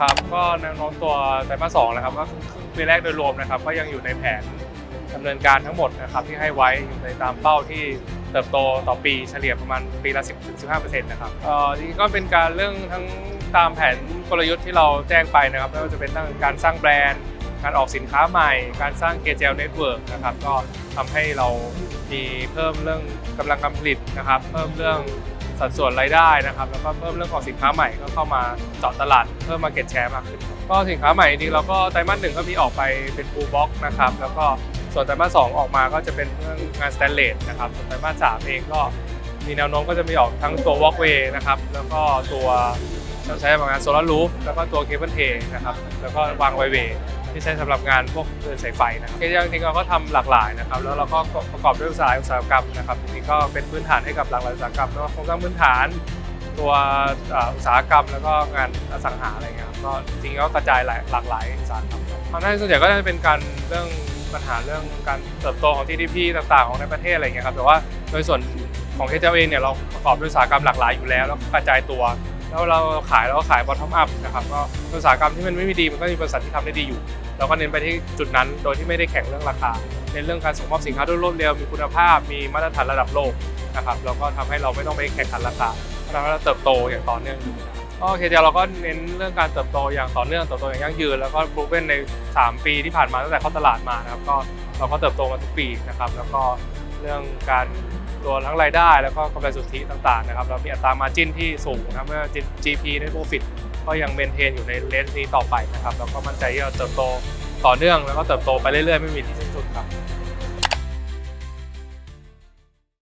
ครับก็แนวโน้มตัวไตรมาสสองนะครับก็ครึ่งปีแรกโดยรวมนะครับ ก็ยังอยู่ในแผนดำเนินการทั้งหมดนะครับที่ให้ไว้อยู่ในตามเป้าที่เติบโตต่อปีเฉลี่ยประมาณปีละ10-15%นะครับเอ่อจริงๆก็เป็นการเรื่องทั้งตามแผนกลยุทธ์ที่เราแจ้งไปนะครับไม่ว่าจะเป็นทั้งการสร้างแบรนด์ การออกสินค้าใหม่ การสร้างเกจเจลเน็ตเวิร์กนะครับก็ทำให้เรามีเพิ่มเรื่องกำลังการผลิตนะครับ เพิ่มเรื่อง สัดส่วนรายได้นะครับแล้วก็เพิ่มเรื่องของสินค้าใหม่ก็เข้ามาเจาะตลาดเพิ่มมาเก็ตแชร์มากขึ้นก็สินค้าใหม่จริงเราก็ไตรมาสหนึ่งก็มีออกไปเป็นฟูลบ็อกนะครับแล้วก็ส่วนไตรมาสสองออกมาก็จะเป็นเรื่องงานสแตนเลสนะครับส่วนไตรมาสสามเองก็มีแนวโน้มก็จะมีออกทั้งตัววอล์กเวย์นะครับแล้วก็ตัวใช้สำหรับงานโซลารูฟแล้วก็ตัวเคเบิลเทนะครับแล้วก็วางไวเวย์ ที่ใช้สำหรับงานพวกเดินสายไฟนะครับจริงๆเราก็ทำหลากหลายนะครับ แล้วเราก็ประกอบด้วยอุตสาหอุตสาหกรรมนะครับจริงๆก็เป็นพื้นฐานให้กับหลากหลายอุตสาหกรรมแล้วโครงสร้างพื้นฐาน ตัวอุตสาหกรรมแล้วก็งานอสังหาอะไรเงี้ยก็จริงๆก็กระจายหลายหลากหลายอุตสาหกรรมครับความน่าส่วนใหญ่ก็จะเป็นการเรื่องปัญหาเรื่องการเติบโตของ GDP ต่างๆ ของในประเทศอะไรเงี้ยครับแต่ว่าโดยส่วนของเทเจเองเนี่ยเราประกอบด้วยอุตสาหกรรมหลากหลายอยู่แล้วแล้วกระจายตัว แล้วเราขายเราก็ขาย bottom up นะครับก็อุตสาหกรรมที่มันไม่มีดีมันก็มีบริษัทที่ทำได้ดีอยู่ เราก็เน้นไปที่จุดนั้นโดยที่ไม่ได้แข่งเรื่องราคาเน้นเรื่องการส่งมอบสินค้าด้วยรวดเร็วมีคุณภาพ มีมาตรฐานระดับโลกนะครับแล้วก็ทำให้เราไม่ต้องไปแข่งขันราคาทำให้เราเติบโตอย่างต่อเนื่องอยู่ก็เคเดียวเราก็เน้นเรื่องการเติบโตอย่างต่อเนื่องเติบโตอย่างยั่งยืนแล้วก็บรูเนใน 3 ปีที่ผ่านมาตั้งแต่เข้าตลาดมานะครับก็เราก็เติบโตมาทุกปีนะครับแล้วก็ เรื่องการตัวทั้งรายได้ แล้วก็กำไรสุทธิต่างๆนะครับเรามีอัตรามาจิ้นที่สูงนะครับเมื่อ GP ใน profit ก็ยังเมนเทนอยู่ในเลนส์นี้ต่อไปนะครับแล้วก็มั่นใจที่เราเติบโตต่อเนื่องแล้วก็เติบโตไปเรื่อยๆ ไม่มีที่สิ้นสุดครับ